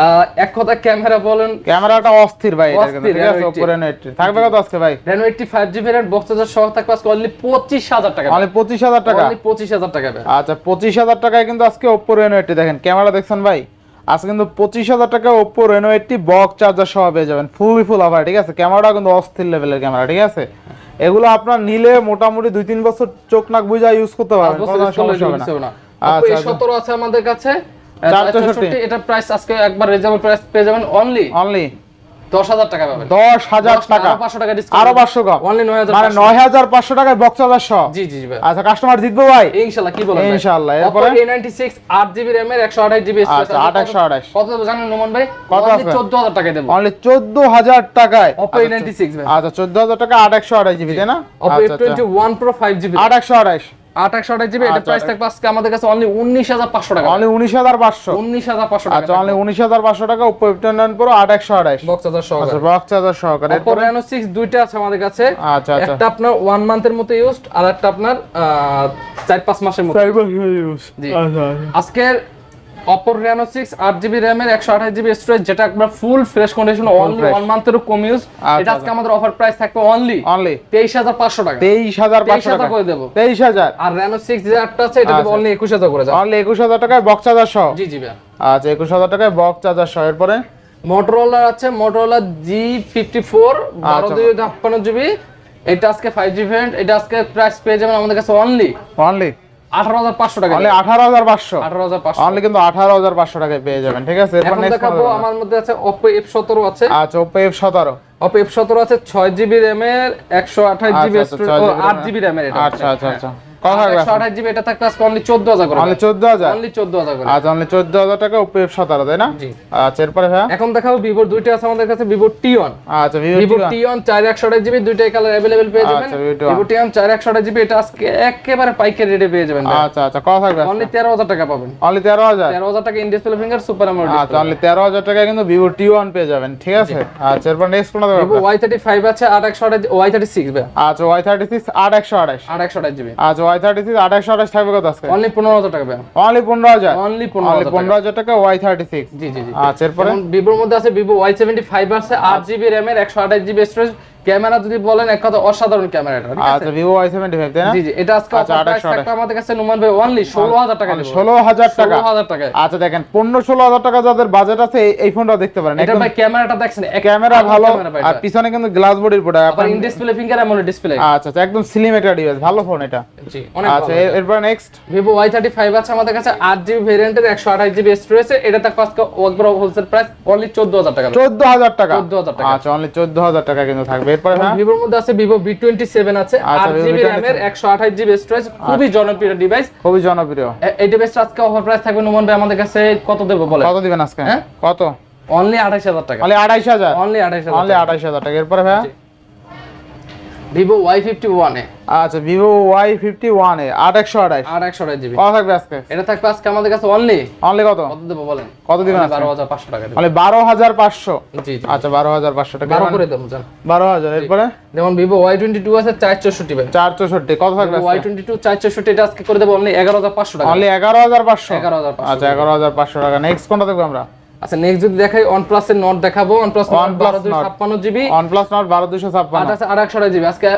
এক কথা ক্যামেরা বলেন। ক্যামেরাটা অস্থির ভাই এটা কিন্তু ঠিক আছে Reno থাকবে কত আজকে ভাই? বক্স চার্জার সহ থাকবে আজকে অনলি পঁচিশ হাজার টাকা। অনলি পঁচিশ হাজার টাকা? অনলি পঁচিশ হাজার টাকা। আচ্ছা পঁচিশ হাজার টাকায় কিন্তু আজকে ওপো রেনো এইটটি দেখেন ক্যামেরা দেখছেন ভাই? আজকে কিন্তু পঁচিশ হাজার টাকা Oppo Reno eighty box charger সহ পেয়ে যাবেন। ফুলি ফুল অফার ঠিক আছে? ক্যামেরাটা কিন্তু অস্থির লেভেলের ক্যামেরা ঠিক আছে? এগুলো আপনার নিলে মোটামুটি দুই তিন বছর চোখ নাক বুঝা ইউজ করতে পারবেন কোনো সমস্যা হবে না। আচ্ছা, Oppo আচ্ছা। A17 আছে আমাদের কাছে। চার 464 চৌষট্টি। এটা প্রাইস আজকে একবার রিজনেবল প্রাইস পেয়ে যাবেন অনলি অনলি দশ হাজার টাকা পাবেন। দশ হাজার দশ টাকা। আরও পাঁচশো টাকা ডিসকাউন্ট আরও পাঁচশো কম। অনলি মানে টাকায় বক্স চার্জার সহ জি জি জি ভাই। আচ্ছা কাস্টমার জিতবো ভাই? ইনশাআল্লাহ কি বলেন ইনশাআল্লাহ, Oppo A96 8 RAM এর 128 জিবি আচ্ছা, 28 কত জানেন নোমান ভাই? কত 14000 টাকায় দেবো। অনলি চোদ্দ হাজার টাকায়। Oppo A96 ভাই। আচ্ছা চোদ্দ হাজার টাকা আট একশো আড়াই জিবি তাই না? Oppo। A21 Pro 5 জিবি আট একশো আড়াইশ 828 জিবি এটা আচ্ছা, প্রাইস থাকবে আজকে আমাদের কাছে অনলি 19500 টাকা। অনলি উনিশ হাজার পাঁচশো। 19500 টাকা আচ্ছা অনলি টাকা বক্স চার্জার সহকারে। আচ্ছা বক্স চার্জার সহকারে। Oppo Reno 6 দুইটা আছে আমাদের কাছে। আচ্ছা আচ্ছা। একটা আপনার 1 মান্থের মতো ইউজড আর একটা আপনার 4 5 মাসের মতো। জি। আচ্ছা। আজকের Oppo Reno 6 8 জিবি RAM এর 128 জিবি স্টোরেজ যেটা একবার full fresh condition only fresh। 1 মান্থেরও কম ইউজ আচ্ছা, এটা আজকে আচ্ছা। আমাদের অফার প্রাইস থাকবে অনলি অনলি 23500 টাকা। তেইশ হাজার পাঁচশো টাকা। করে দেবো। তেইশ হাজার। আর Reno 6 যে একটা আছে এটা দেবো আচ্ছা। অনলি 21000 করে যাও অনলি একুশ হাজার টাকায় বক্স চার্জার সহ? জি জি ভাই আচ্ছা একুশ হাজার টাকায় বক্স চার্জার সহ। এরপরে? Motorola আছে Motorola G54 আচ্ছা। 12 জিবি এটা আজকে 5G ভেরিয়েন্ট এটা আজকে প্রাইস পেয়ে যাবেন আমাদের কাছে অনলি অনলি 18500 টাকা অনলি আঠারো হাজার পাঁচশো। 18500 অনলি কিন্তু আঠারো হাজার পাঁচশো টাকায় পেয়ে যাবেন ঠিক আছে? এখন দেখাবো আমার মধ্যে আছে Oppo F17 আছে। আচ্ছা ওপো এফ সতেরো। Oppo F17 আছে ছয় জিবি RAM এর 128 জিবি 6 GB 8 জিবি র্যামের আচ্ছা আচ্ছা আচ্ছা। 128 জিবি এটা থাকবে আজকে অনলি 14000 করে অনলি চোদ্দ হাজার অনলি 14000 করে আচ্ছা অনলি চোদ্দ হাজার টাকা ওপো এফ সতেরো তাই না জি আচ্ছা এরপরে ভাইয়া এখন দেখাবো ভিভোর দুইটা আছে আমাদের কাছে ভিভো টি1 আচ্ছা ভিভো ভিভো টি1 4128 জিবি দুইটাই কালার अवेलेबल পেয়ে যাবেন আচ্ছা, Vivo T1 ভিভো টি1 4128 জিবি এটা আজকে একেবারে পাইকারি রেটে পেয়ে যাবেন আচ্ছা আচ্ছা কত থাকবে অনলি 13000 টাকা পাবেন অনলি তেরো হাজার 13000 টাকা in display finger super AMOLED আচ্ছা অনলি তেরো হাজার টাকায় কিন্তু ভিভো টি ওয়ান পেয়ে যাবেন ঠিক আছে আচ্ছা এরপর নেক্সট কোনটা দেবো ভিভো Y35 আছে 8128 Y36 ভাই আচ্ছা ওয়াই থার্টি সিক্স আট একশো আঠাশ 8128 জিবি আচ্ছা ওয়াই থার্টি সিক্স একশো আঠাশ থাকবে কত আজকে? অনলি 15000 টাকা অনলি পনেরো হাজার? অনলি পনেরো 15000 পনেরো হাজার টাকা ওয়াই থার্টি সিক্স জি জি জি। আচ্ছা এরপরে? ভিভোর মধ্যে আছে ভিভো ওয়াই সেভেন্টি ফাইভ আছে আট জিবি র্যামের একশো আঠাশ জিবি স্টোরেজ ক্যামেরা যদি বলেন এক কথা অসাধারণ ক্যামেরা এটা ঠিক আছে? আচ্ছা ওয়াই সেভেন্টি তাই না? জি জি এটা আজকে অফার প্রাইস 2800 থাকবে আমাদের কাছে নুমান ভাই অনলি ষোলো হাজার টাকা দেবো ষোলো হাজার টাকা? ষোলো হাজার টাকায়। আচ্ছা দেখেন পনেরো ষোলো হাজার টাকা যাদের বাজেট আছে এই- ফোনটা দেখতে পারেন। এটা ভাই ক্যামেরাটা দেখছেন ক্যামেরা ভালো আর পিছনে কিন্তু গ্লাস বডির প্রোডাক্ট আবার ইন ডিসপ্লে ফিঙ্গার এমন ডিসপ্লে আচ্ছা আচ্ছা একদম স্লিম একটা ডিভাইস ভালো ফোন এটা। জি অনেক আচ্ছা এরপর নেক্সট থার্টি ফাইভ আছে আমাদের কাছে আট জিবি ভেরিয়েন্টের একশো আঠাশ জিবি স্টোরেজ এটা থাকবে আজকে ওয়াকবর হোলসেল প্রাইস অনলি চোদ্দ হাজার টাকা চোদ্দ হাজার টাকা? 14,000 টাকা। আচ্ছা অনলি চোদ্দ হাজার টাকা কিন্তু থাকবে। এরপরে ভিভোর মধ্যে আছে ভিভো বি টোয়েন্টি সেভেন আছে আচ্ছা, আট Vivo জিবি V27 র্যাম এর একশো আঠাশ জিবি স্টোরেজ খুবই জনপ্রিয় ডিভাইস খুবই জনপ্রিয়। এই ডিভাইসটা আজকে অফার প্রাইস থাকবে নোমান ভাই আমাদের কাছে কত দেবো বলে কত দিবেন আজকে? হ্যাঁ? কত? অনলি আঠাশ হাজার টাকা। অনলি আড়াইশ হাজার? অনলি আঠাশ হাজার অনলি আড়াইশ হাজার টাকা। এরপরে ভাইয়া? জি। ভিভো ওয়াই ফিফটি ওয়ানে আচ্ছা ভিভো ওয়াই ফিফটি ওয়ান আট একশো আঠাইশ আট একশো আঠাশ জিবি। কত থাকবে আজকে? এটা থাকবে আজকে আমাদের কাছে অনলি অনলি কত? কত দেবো বলেন? কত দিবেন বারো হাজার পাঁচশো টাকা অনলি বারো হাজার পাঁচশো? জি জি। আচ্ছা বারো হাজার পাঁচশো টাকা। বারো করে দেবো বারো হাজার এরপরে? যেমন ভিভো ওয়াই টোয়েন্টি টু আছে চার চৌষট্টি ভাই। চার চৌষট্টি কত থাকবে ওয়াই টোয়েন্টি টু চার চৌষট্টি এটা আজকে করে দেবো অনলি এগারো হাজার পাঁচশো টাকা। অনলি এগারো হাজার পাঁচশো? এগারো হাজার আচ্ছা এগারো হাজার পাঁচশো টাকা। নেক্সট কোনটা দেখব আমরা? আচ্ছা নেক্সট যদি দেখাই প্লাস এর নট দেখাবো। OnePlus Nord। আছে আর একশো জিবি আজকে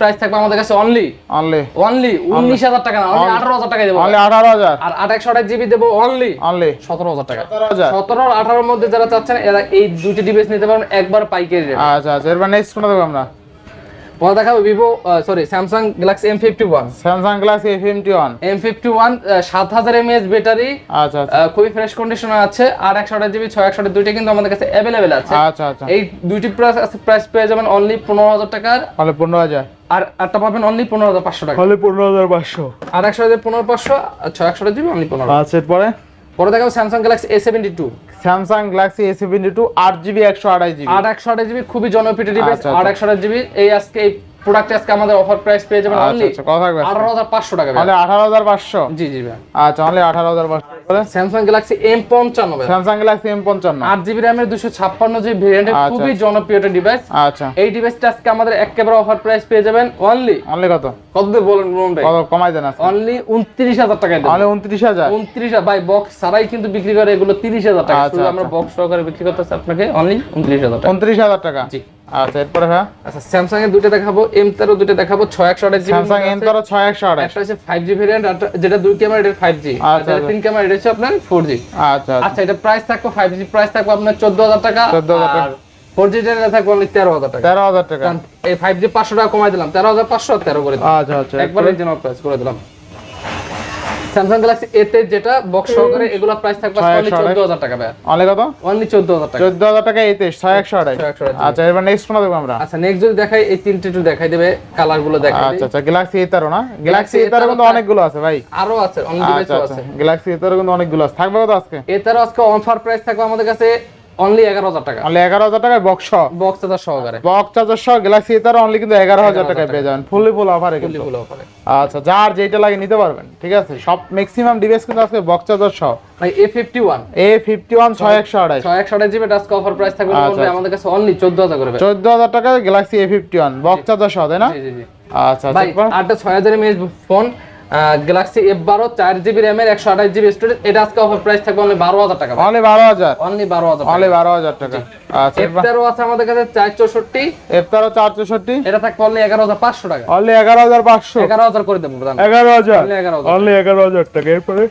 প্রাইস থাকবে আমাদের কাছে অনলি অনলি অনলি উনিশ হাজার টাকা না অনলি আঠারো হাজার টাকা দেবো। অনলি আঠারো হাজার। আর আট একশো জিবি দেবো অনলি অনলি সতেরো হাজার টাকা। সতেরো হাজার। সতেরো আর আঠারোর মধ্যে যারা চাচ্ছেন এরা এই দুইটি ডিভাইস নিতে পারেন একবার পাইকারি রেট আচ্ছা আচ্ছা এরপর নেক্সট কোনটা দেখব আমরা? পরে দেখাবো Vivo sorry Samsung Galaxy M fifty one Samsung glass F MT one M fifty one সাত হাজার এমএএচ ব্যাটারি আচ্ছা। আচ্ছা খুবই ফ্রেশ কন্ডিশনে আছে। আর একশো আঠাশ জিবি ছয় একশো দুইটা কিন্তু আমাদের কাছে অ্যাভেলেবেল আছে। আচ্ছা আচ্ছা। এই দুইটি প্রাইস প্রাইস পেয়ে যাবেন অনলি পনেরো হাজার টাকার। তাহলে পনেরো হাজার। আর আটটা পাবেন অনলি পনেরো হাজার পাঁচশো টাকা। তাহলে পনেরো হাজার পাঁচশো। আর একশো হাজার পনেরো পাঁচশো আর ছয় একশো জিবি অনলি পনেরো আচ্ছা এরপরে পরে দেখাবো Samsung Galaxy A seventy two Samsung Galaxy A seventy two আট জিবি একশো আড়াই জিবি আর একশো আঠাশ জিবি খুবই জনপ্রিয় ডিভাইস আচ্ছা, আর একশো আঠাশ জিবি এই আজকে এই প্রোডাক্ট আজকে আমাদের অফার প্রাইস পেয়ে যাবেন আচ্ছা অনলি আচ্ছা আঠারো হাজার পাঁচশো টাকা। আঠারো হাজার পাঁচশো? জি জি ভাই। আচ্ছা অনলি আঠারো হাজার পাঁচশো। স্যামসাং গ্যালাক্সি এম পঞ্চান্ন স্যামসাং গ্যালাক্সি এম পঞ্চান্ন। আট জিবি র্যামের দুশো ছাপ্পান্ন জিবি ভেরিয়েন্টের আচ্ছা, খুবই জনপ্রিয় একটা ডিভাইস আচ্ছা। এই ডিভাইসটা আজকে আমাদের একেবারে অফার প্রাইস পেয়ে যাবেন অনলি অনলি কত? কত দিয়ে বলেন বলুন ভাই। কমাই দেন অনলি উনত্রিশ হাজার দেবো অনলি উনত্রিশ হাজার? উনত্রিশ ভাই বক্স ছাড়াই কিন্তু বিক্রি করে এগুলো তিরিশ হাজার টাকা। আচ্ছা, আমরা বক্স সহকারে বিক্রি করতেছি আপনাকে অনলি উনত্রিশ হাজার টাকা। উনত্রিশ হাজার টাকা? জি। আচ্ছা এরপরে হ্যাঁ? আচ্ছা স্যামসাং এর দুইটা দেখাবো এম তেরো দুইটা দেখাবো ছয় একশো আঠাশ স্যামসাং এম তেরো ছয় একশো আঠাশ। একটা হচ্ছে ফাইভ জি ভেরিয়েন্ট যেটা দুই ক্যামেরা এটা ফাইভ জি আচ্ছা, আচ্ছা। তিন ক্যামেরা এটা হচ্ছে আপনার ফোর জি আচ্ছা আচ্ছা। আচ্ছা এটা প্রাইস থাকবে ফাইভ জি প্রাইস থাকবে আপনার চোদ্দ হাজার টাকা। 14,000 টাকা। আর ফোর জি এটা থাকবে অনলি তেরো হাজার টাকা। তেরো হাজার টাকা। এই ফাইভ জি পাঁচশো টাকা কমাই দিলাম তেরো হাজার পাঁচশো তেরো করে দিলাম। আচ্ছা আচ্ছা। একবার রিজনেবল প্রাইস করে দিলাম। স্যামসাং গ্যালাক্সি এতে যেটা বক্স সহকারে এগুলো প্রাইস থাকবে ছয় অনলি একশো চোদ্দ হাজার টাকা ভাই অনলি কত? অনলি চোদ্দ হাজার টাকা। চোদ্দ হাজার টাকা একশো আঠাশ। আচ্ছা এবার নেক্সট কোন দেখব আমরা? আচ্ছা নেক্সট যদি দেখাই এই তিনটে একটু দেখাই দেবে কালারগুলো দেখাই আচ্ছা। আচ্ছা গ্যালাক্সি এ তেরো না? গ্যালাক্সি Galaxy এ তেরো A13 কিন্তু অনেকগুলো আছে ভাই। আরও আছে অন্য আচ্ছা ডিভাইসও আচ্ছা আছে গ্যালাক্সি এ তেরো কিন্তু অনেকগুলো আছে। থাকবে কত আজকে? এটারও আজকে অফার প্রাইস থাকবে আমাদের কাছে অনলি টাকা। অনলি টাকায় বক্স বক্স চার্জার সহকারে। বক্স চার্জার সহ গ্যালাক্সি এ অনলি কিন্তু এগারো হাজার টাকায় পেয়ে যাবেন। ফুললি ফুল অফারে কিন্তু। ফুল অফারে আচ্ছা যার যেটা লাগে নিতে পারবেন ঠিক আছে? সব ম্যাক্সিমাম ডিভাইস কিন্তু আজকে বক্স চার্জার সহ। ভাই A fifty one A fifty one ছয় একশো আড়াইশ। ছয় একশো জিবি আজকে অফার প্রাইস থাকবে। আচ্ছা, আচ্ছা। আমাদের কাছে অনলি চোদ্দ হাজার করে ভাই। চোদ্দ হাজার টাকায় Galaxy A fifty one box charger সহ তাই না? জি জি জি। আচ্ছা ভাই আচ্ছা আটটা ছয় হাজার এমএএইচ ফোন গ্যালাক্সি এফ বারো চার জিবি র্যামের একশো আঠাশ জিবি স্টোরেজ এটা আজকে অফার প্রাইস থাকবে অনলি বারো হাজার টাকা অনলি বারো হাজার। অনলি বারো হাজার অনলি বারো হাজার টাকা। আচ্ছা আছে আমাদের কাছে চার চৌষট্টি। চার চৌষট্টি। এটা থাকবে অনলি এগারো হাজার পাঁচশো টাকা। অনলি এগারো হাজার পাঁচশো। এগারো হাজার করে দেবো এগারো হাজার। এগারো হাজার। অনলি এগারো হাজার টাকা। এরপরে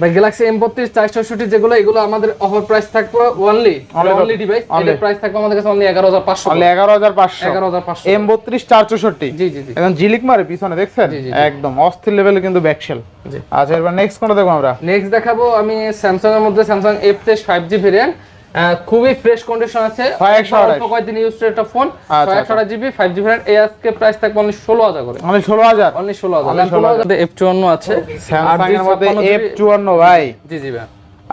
ভাই গ্যালাক্সি এম বত্রিশ চার চৌষট্টি যেগুলো এগুলো আমাদের অফার প্রাইস থাকবে only? Only device Only। Price থাকবে আমাদের কাছে অনলি এগারো হাজার পাঁচশো। অনলি এগারো হাজার পাঁচশো। এগারো হাজার পাঁচশো। এম বত্রিশ চার চৌষট্টি জি জি একদম জিলিক মারে পিছনে দেখছেন। একদম অস্থির লেভেলে কিন্তু ব্যাকশেল জি। আচ্ছা এবার নেক্সট কোনটা দেখব আমরা? নেক্সট দেখাবো আমি স্যামসাং এর মধ্যে স্যামসাং এফ তেইশ ফাইভ জি ভেরিয়েন্ট খুবই ফ্রেশ কন্ডিশন আছে। অল্প। কয়েকদিন ইউজ একটা ফোন আচ্ছা, একশো জিবি ফাইভ জি ভেরিয়েন্ট এই আজকে প্রাইস থাকবে অনলি ষোলো হাজার করে। অনলি ষোলো হাজার? অনলি ষোলো হাজার। 16,000 এফ চুয়ান্ন আছে। স্যামসাং এর মধ্যে 8GB এফ চুয়ান্ন ভাই। জি জি ভাই।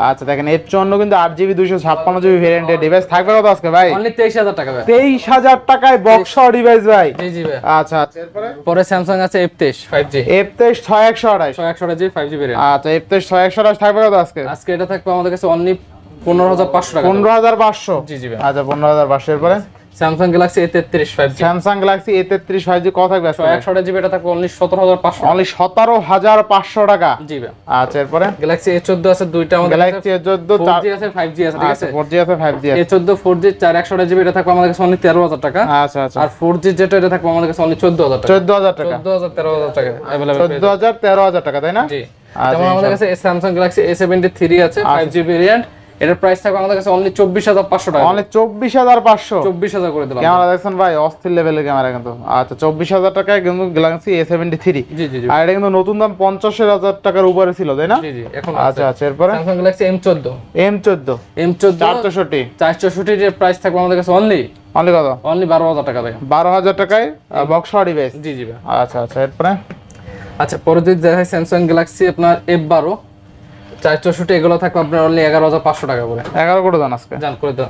আচ্ছা দেখেন এফ চুয়ান্ন কিন্তু আট জিবি দুইশো ছাপ্পান্ন জিবি ভেরিয়েন্টের ডিভাইস থাকবে কত আজকে ভাই? অনলি তেইশ হাজার টাকা ভাই। তেইশ হাজার টাকায় বক্স ডিভাইস ভাই। জি জি ভাই। আচ্ছা আচ্ছা। এরপরে? পরে স্যামসাং আছে এফ তেইশ ফাইভ জি এফ তেইশ ছয় একশো ছয় জিবি ফাইভ আচ্ছা এফ তেইশ ছয় একশো আঠাশ থাকবে কত আজকে? আজকে এটা থাকবে আমাদের কাছে অনলি পনেরো হাজার পাঁচশো টাকা পনেরো হাজার পাঁচশো? জি জি আচ্ছা পনেরো হাজার পাঁচশো এরপরে? স্যামসাং গ্যালাক্সি এ তেত্রিশ ফাইভ স্যামসাং গ্যালাক্সি এ তেত্রিশ ফাইভ জি কত থাকবে একশো জিবি এটা থাকবে অনলি সতেরো হাজার পাঁচশো। অনলি সতেরো হাজার পাঁচশো টাকা? জি আচ্ছা এরপরে? গ্যালাক্সি এ চোদ্দ আছে দুইটা আমাদের গ্যালাক্সি এ চোদ্দ ফোর জি আছে ফাইভ জি আছে ঠিক আচ্ছা আছে ফোর জি আছে। ফাইভ জি এ চোদ্দ ফোর জি চার একশো জিবি এটা থাকবে আমাদের কাছে অনলি তেরো হাজার টাকা। আচ্ছা আচ্ছা। আর ফোর জি যেটা এটা থাকবে আমাদের কাছে অনলি চোদ্দ হাজার টাকা। চোদ্দ হাজার টাকা। চোদ্দ হাজার তেরো হাজার টাকা চোদ্দ হাজার তেরো হাজার টাকা তাই না? জি। আচ্ছা, আমাদের কাছে Samsung Galaxy A seventy three আছে ফাইভ জি ভেরিয়েন্ট এটার প্রাইস থাকবে আমাদের কাছে অনলি চব্বিশ হাজার পাঁচশো টাকা। অনলি চব্বিশ হাজার পাঁচশো? চব্বিশ হাজার করে দিলাম। ক্যামেরা দেখছেন ভাই অস্থির লেভেলের ক্যামেরা কিন্তু। আচ্ছা চব্বিশ হাজার টাকায় কিন্তু গ্যালাক্সি এ সেভেন্টি থ্রি জি জি জি। আর এটা কিন্তু নতুন দাম পঞ্চাশ হাজার টাকার উপরে ছিল তাই না? জি জি এখন আচ্ছা আচ্ছা এরপরে? স্যামসাং গ্যালাক্সি এম চোদ্দ। এম চোদ্দ। এম চোদ্দ চার চৌষট্টি চৌষট্টির প্রাইস থাকবে আমাদের কাছে অনলি অনলি কত? অনলি বারো হাজার টাকা ভাই বারো হাজার টাকায় বক্স ডিভাইস জি জি ভাই আচ্ছা আচ্ছা এরপরে? আচ্ছা পরে যদি দেখায় স্যামসাং গ্যালাক্সি আপনার এফ বারো। চার চৌষট্টি এগুলো থাকবে আপনার অনলি এগারো হাজার পাঁচশো টাকা করে। এগারো করে দেন আজকে। জান করে দাও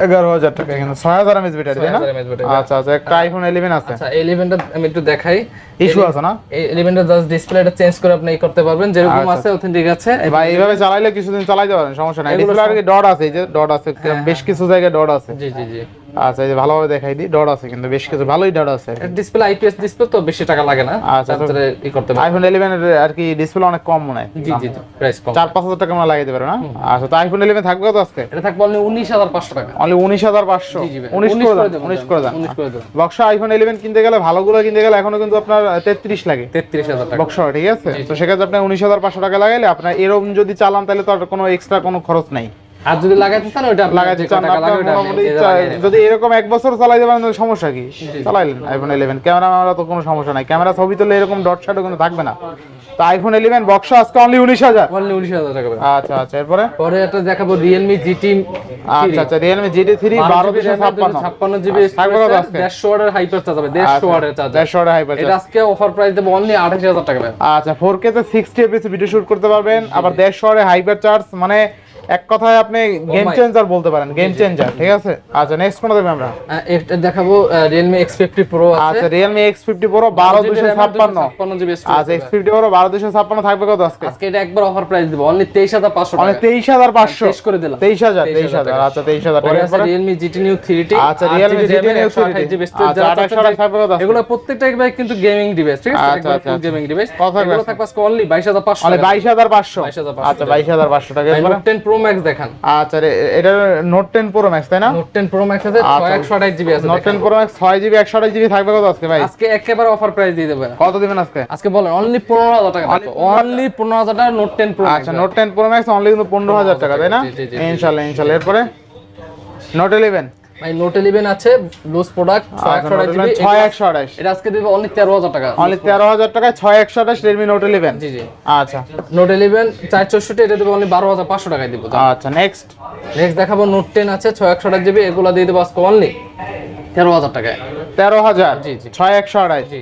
এগারো হাজার টাকা কিন্তু ছয় হাজার এমএস ব্যাটারি তাই না? 6000 mAh battery। আচ্ছা আচ্ছা একটা আইফোন ইলেভেন আছে। আচ্ছা ইলেভেনটা আমি একটু দেখাই। ইস্যু আছে না? এই ইলেভেনটা জাস্ট ডিসপ্লেটা চেঞ্জ করে আপনি করতে পারবেন যেরকম আচ্ছা। আছে অথেন্টিক আছে। বা এইভাবে চালাইলে কিছুদিন চালাইতে পারেন সমস্যা নাই। ডিসপ্লে আর কি ডট আছে যে ডট আছে বেশ কিছু জায়গায় ডট আছে। জি জি জি। আচ্ছা এই যে ভালোভাবে দেখাই দিই ডট আছে কিন্তু বেশ কিছু ভালোই ডট আছে ডিসপ্লে আইপিএস ডিসপ্লে তো বেশি টাকা লাগে না আচ্ছা, তো- ই করতে পারবেন। আইফোন ইলেভেন আর কি ডিসপ্লে অনেক কম মনে হয়। জি জি প্রাইস কম। চার পাঁচ হাজার টাকা আমরা লাগাইতে পারো না? আচ্ছা তো আইফোন ইলেভেন থাকবে কত আজকে? এটা থাকবে অনলি উনিশ হাজার পাঁচশো টাকা। অনলি উনিশ হাজার পাঁচশো। উনিশ করে দেন উনিশ করে দেন। বক্সা আইফোন ইলেভেন কিনতে গেলে ভালোগুলো কিনতে গেলে এখনও কিন্তু আপনার তেত্রিশ লাগে। তেত্রিশ হাজার টাকা। বক্সা ঠিক আছে? তো সেক্ষেত্রে আপনার উনিশ হাজার পাঁচশো টাকা লাগাইলে আপনার এরকম যদি চালান তাহলে তো আর কোনো এক্সট্রা কোনো খরচ নাই। আর যদি লাগাইতে চান আপনি লাগাইতে চান। যদি এরকম এক বছর চালাইতে পারেন তাহলে সমস্যা কি? চালাইলেন আইফোন ইলেভেন ক্যামেরা ম্যামেরা তো কোনো সমস্যা নাই। ক্যামেরা ছবি তুললে এরকম ডট শাটও কিন্তু থাকবে না। তো আইফোন ইলেভেন বক্সা আজকে অনলি উনিশ হাজার। অনলি উনিশ হাজার টাকা পাবেন। আচ্ছা আচ্ছা এরপরে? পরে একটা দেখাবো রিয়েলমি জিটি আচ্ছা আচ্ছা থ্রি বারো দুশো ছাপ্পান্ন। ছাপ্পান্ন জিবি থাকবে কত আজকে? দেড়শো ওয়াটের হাইপার চার্জ হবে দেড়শো ওয়াটের চার্জ দেড়শো হাইপার এটা আজকে অফার প্রাইস দেবো অনলি আঠাশ হাজার টাকা পাবেন আচ্ছা ফোর কে তে সিক্সটি এপিএস ভিডিও শুট করতে পারবেন আবার দেড়শো হাইপার চার্জ মানে এক কথায় আপনি গেম my- চেঞ্জার বলতে পারেন গেম চেঞ্জার ঠিক আছে? আচ্ছা নেক্সট কোনটা দেবেন আমরা? এটা দেখাবো এক্স ফিফটি প্রো আছে। আচ্ছা বারো দুশো ছাপ্পান্ন। ছাপ্পান্ন জিবি আচ্ছা এক্স ফিফটি প্রো বারো দুশো ছাপ্পান্ন থাকবে কত আজকে? আজকে এটা একবার অফার প্রাইস দেবো অনলি তেইশ হাজার পাঁচশো মানে টাকা। তেইশ হাজার পাঁচশো। শেষ করে দিলাম। তেইশ হাজার তেইশ হাজার টাকা। আচ্ছা তেইশ হাজার পরে টাকা আছে Realme GT Neo three T আচ্ছা, Realme GT Neo 3T আচ্ছা, আঠাশ আঠাশ থাকবে কত এগুলো প্রত্যেকটা একবার কিন্তু গেমিং ডিভাইস ঠিক আছে? আচ্ছা, একবার আচ্ছা, ফুল আচ্ছা। গেমিং ডিভাইস কত থাকবে এগুলো আজকে? থাকবে আজকে অনলি বাইশ হাজার পাঁচশো মানে বাইশ হাজার পাঁচশো। 22,500 আচ্ছা বাইশ হাজার পাঁচশো টাকা। এরপরে? নোট টেন প্রো ম্যাক্স দেখান। আচ্ছা রে- এটা নোট টেন প্রো ম্যাক্স তাই না? নোট টেন প্রো ম্যাক্স আছে আচ্ছা। একশো আঠাশ জিবি আছে নোট টেন। প্রো ম্যাক্স ছয় জিবি একশো আঠাশ জিবি থাকবে কত আজকে ভাই? আজকে একেবারে অফার প্রাইস দিয়ে দেবে। কত দিবেন আজকে? আজকে বলেন অনলি পনেরো হাজার টাকা অনলি পনেরো হাজার টাকা নোট টেন প্রো আচ্ছা Note ten Pro Max only কিন্তু পনেরো হাজার টাকা তাই না। ইনশাল্লাহ ইনশাল্লাহ। এরপরে নোট ইলেভেন ভাই নোট ইলেভেন আছে লুজ প্রোডাক্ট ছয় একশো আঠাশ জিবি ছয় একশো আঠাশ এটা আজকে দেবে অনলি তেরো হাজার টাকা। অনলি তেরো হাজার টাকায় ছয় একশো আঠাশ রেডমি নোট ইলেভেন জি জি। আচ্ছা। নোট ইলেভেন চার চৌষট্টি এটা দেবে অনলি বারো হাজার পাঁচশো টাকায় দিব। আচ্ছা নেক্সট নেক্সট দেখাবো নোট টেন আছে ছয় একশো আঠাশ জিবি এগুলা দিয়ে দেব আজকে অনলি তেরো হাজার টাকায়। তেরো হাজার? জি, জি। ছয় একশো আঠাশ জি।